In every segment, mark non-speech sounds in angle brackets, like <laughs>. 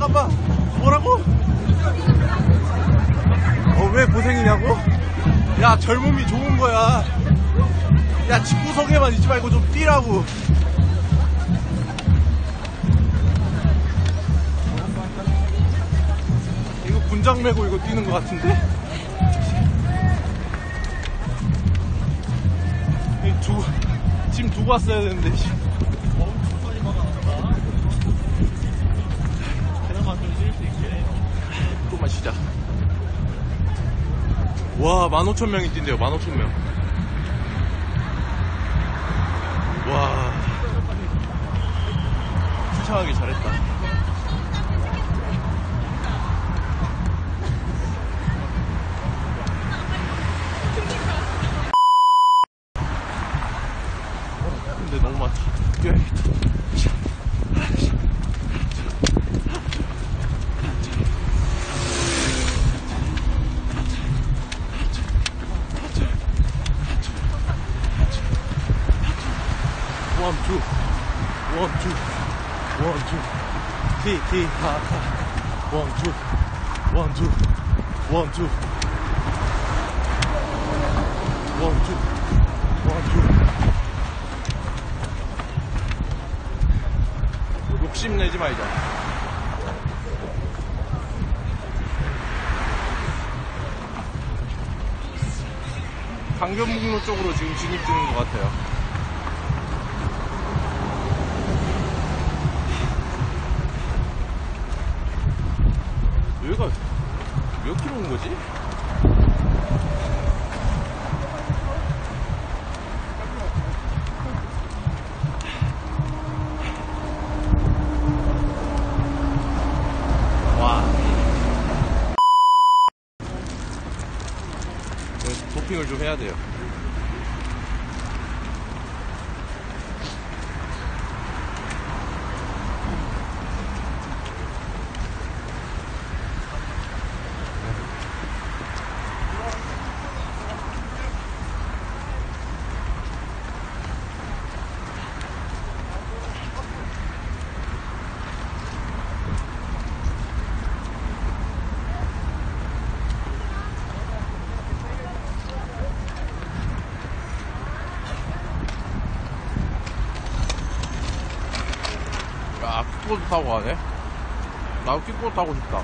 잠깐만 뭐라고? 어 왜 고생이냐고? 야 젊음이 좋은 거야 야 집구석에만 있지 말고 좀 뛰라고 이거 군장 메고 이거 뛰는 거 같은데? 이 두, 짐 두고 왔어야 되는데 와 15,000명이 뛴대요 15,000명. 와. 추천하기 잘했다 원, 투, 원, 투, 원, 투, 티, 티, 하, 하, 원, 투, 원, 투, 원, 투, 원, 투, 원, 투. 욕심 내지 말자. 강변북로 쪽으로 지금 진입 중인 것 같아요. 여기가 몇 킬로인 거지? 와. 여기서 도핑을 좀 해야 돼요. 야, 킥보드 타고 가네? 나도 킥보드 타고 싶다.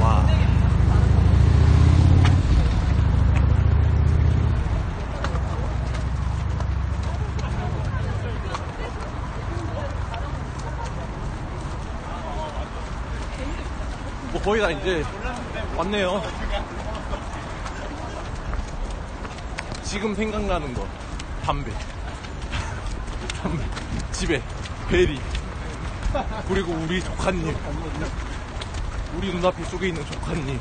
와. 뭐 거의 다 이제 왔네요. 지금 생각나는 거 담배, <laughs> 담배, 집에 베리, 그리고 우리 조카님, 우리 눈앞에 속에 있는 조카님,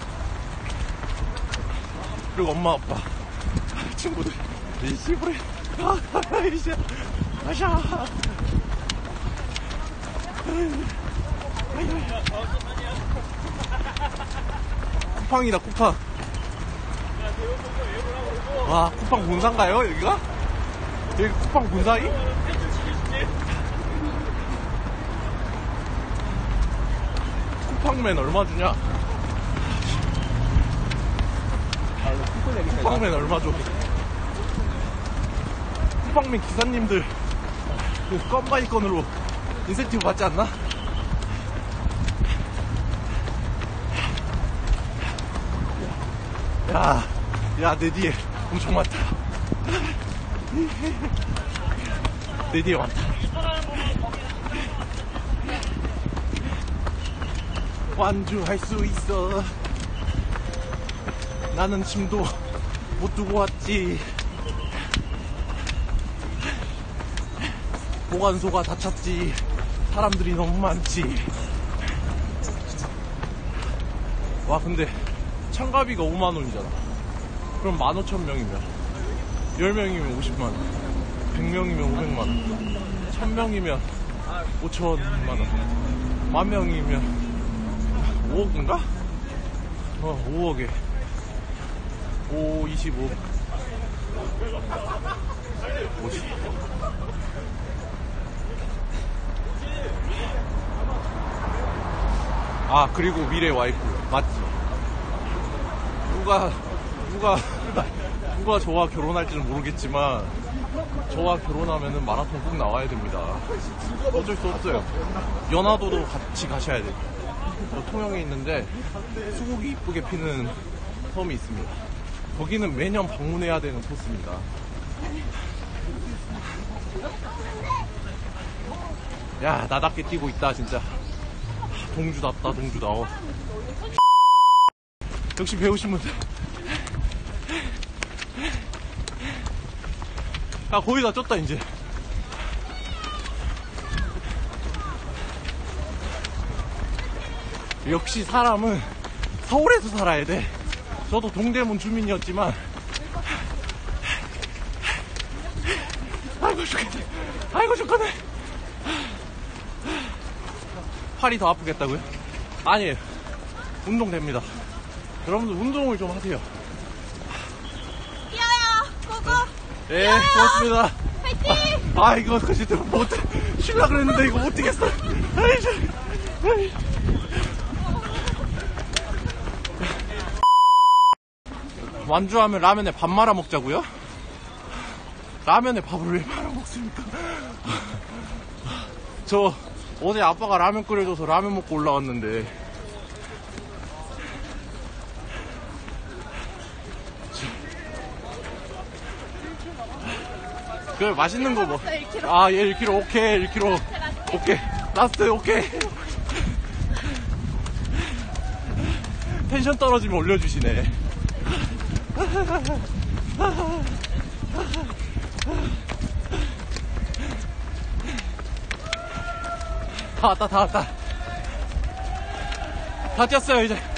그리고 엄마 아빠, <laughs> 친구들, 이 씨부레, 아, 이씨, 아샤. 쿠팡이다 쿠팡 와 쿠팡 본사인가요 여기가? 여기 쿠팡 본사이? 쿠팡맨 얼마 주냐? 쿠팡맨 얼마 줘? 쿠팡맨 기사님들 그 건바이 건으로 인센티브 받지 않나? 야, 야, 내 뒤에 엄청 많다. 내 뒤에 많다. 완주할 수 있어. 나는 짐도 못 두고 왔지. 보관소가 닫혔지. 사람들이 너무 많지. 와, 근데 참가비가 5만 원이잖아. 그럼 15,000명이면 10명이면 50만 원. 100명이면 500만 원. 1000명이면 5천만 원. 만 명이면 5억인가? 어, 5억에. 5, 25. 뭐지? 아, 그리고 미래 와이프. 맞지? 누가, 누가, 누가 저와 결혼할지는 모르겠지만, 저와 결혼하면은 마라톤 꼭 나와야 됩니다. 어쩔 수 없어요. 연화도도 같이 가셔야 돼요. 저 통영에 있는데 수국이 이쁘게 피는 섬이 있습니다. 거기는 매년 방문해야 되는 코스입니다. 야, 나답게 뛰고 있다, 진짜. 동주답다, 동주다워. 역시 배우신 분들. 야, 거의 다 쪘다, 이제. 역시 사람은 서울에서 살아야 돼. 저도 동대문 주민이었지만, 아이고, 죽겠네. 아이고, 죽겠네. 팔이 더 아프겠다고요? 아니에요. 운동됩니다. 여러분들 운동을 좀 하세요. 뛰어요! 고고! 예, 고맙습니다. 파이팅! 아, 이거 진짜 못, 쉬려 그랬는데 이거 못하겠어. 아이, 저, 아이. 완주하면 라면에 밥 말아 먹자고요? 라면에 밥을 왜 말아 먹습니까? 저 어제 아빠가 라면 끓여줘서 라면 먹고 올라왔는데 그 맛있는 거 뭐? 남았어요, 1kg. 아, 예, 1kg, 오케이, 1kg. 오케이. 라스트, 오케이. 텐션 떨어지면 올려주시네. 다 왔다, 다 왔다. 다 뛰었어요, 이제.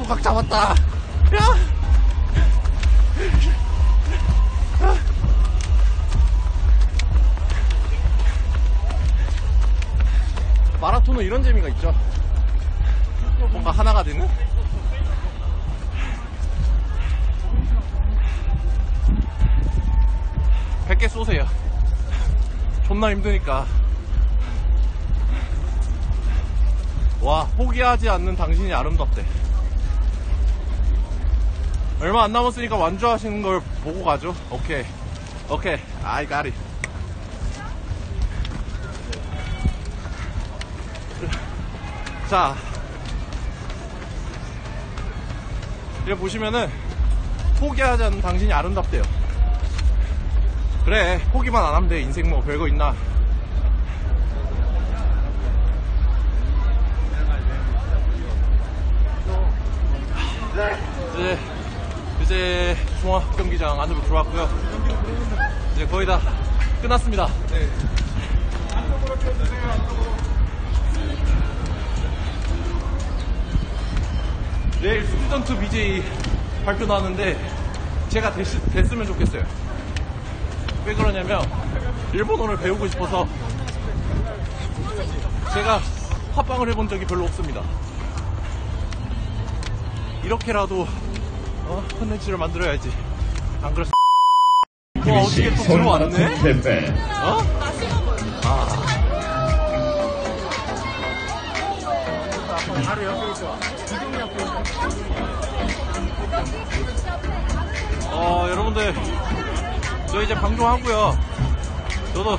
각 잡았다. 야! 마라톤은 이런 재미가 있죠? 뭔가 하나가 되는? 백 개 쏘세요. 존나 힘드니까. 와 포기하지 않는 당신이 아름답대 얼마 안 남았으니까 완주하시는 걸 보고 가죠. 오케이. 오케이. Got it. 자. 이거 보시면은 포기하지 않는 당신이 아름답대요. 그래 포기만 안 하면 돼. 인생 뭐 별거 있나. 이제 이제 종합 경기장 안으로 들어왔고요. 이제 거의 다 끝났습니다. 내일 스튜던트 BJ 발표 나왔는데 제가 됐, 됐으면 좋겠어요. 왜 그러냐면 일본어를 배우고 싶어서 제가 합방을 해본 적이 별로 없습니다. 이렇게라도 어? 컨텐츠를 만들어야지. 안 그랬어. 와 어떻게 또 들어왔네? 캠페인 어? 아. 어 여러분들 저 이제 방송하고요. 저도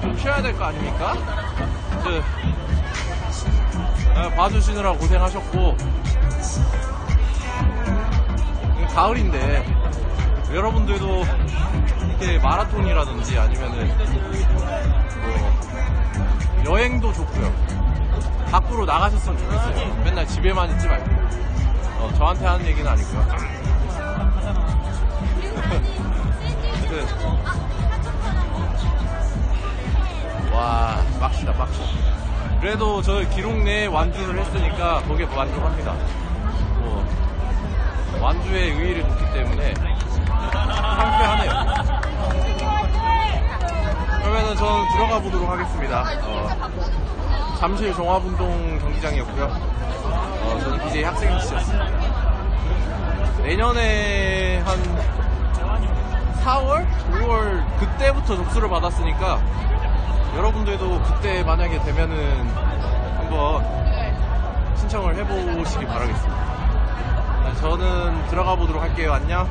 좀 쉬어야 될 거 아닙니까? 이제 아, 봐주시느라 고생하셨고 가을인데 여러분들도 이렇게 마라톤이라든지 아니면은 뭐 여행도 좋고요. 밖으로 나가셨으면 좋겠어요. 맨날 집에만 있지 말고. 어, 어, 저한테 하는 얘기는 아니고요. <laughs> 와, 빡시다, 빡시. 그래도 저 기록 내에 완주를 했으니까 거기에 만족합니다. 뭐, 완주의 의의를 뒀기 때문에 상쾌하네요. 그러면은 저는 들어가 보도록 하겠습니다. 어, 잠실 종합운동 경기장이었고요. 어, 저는 BJ 학생 MC였습니다. 내년에 한 4월? 5월 그때부터 접수를 받았으니까 여러분들도 그때 만약에 되면은 한번 신청을 해보시기 바라겠습니다. 네, 저는 들어가 보도록 할게요. 안녕.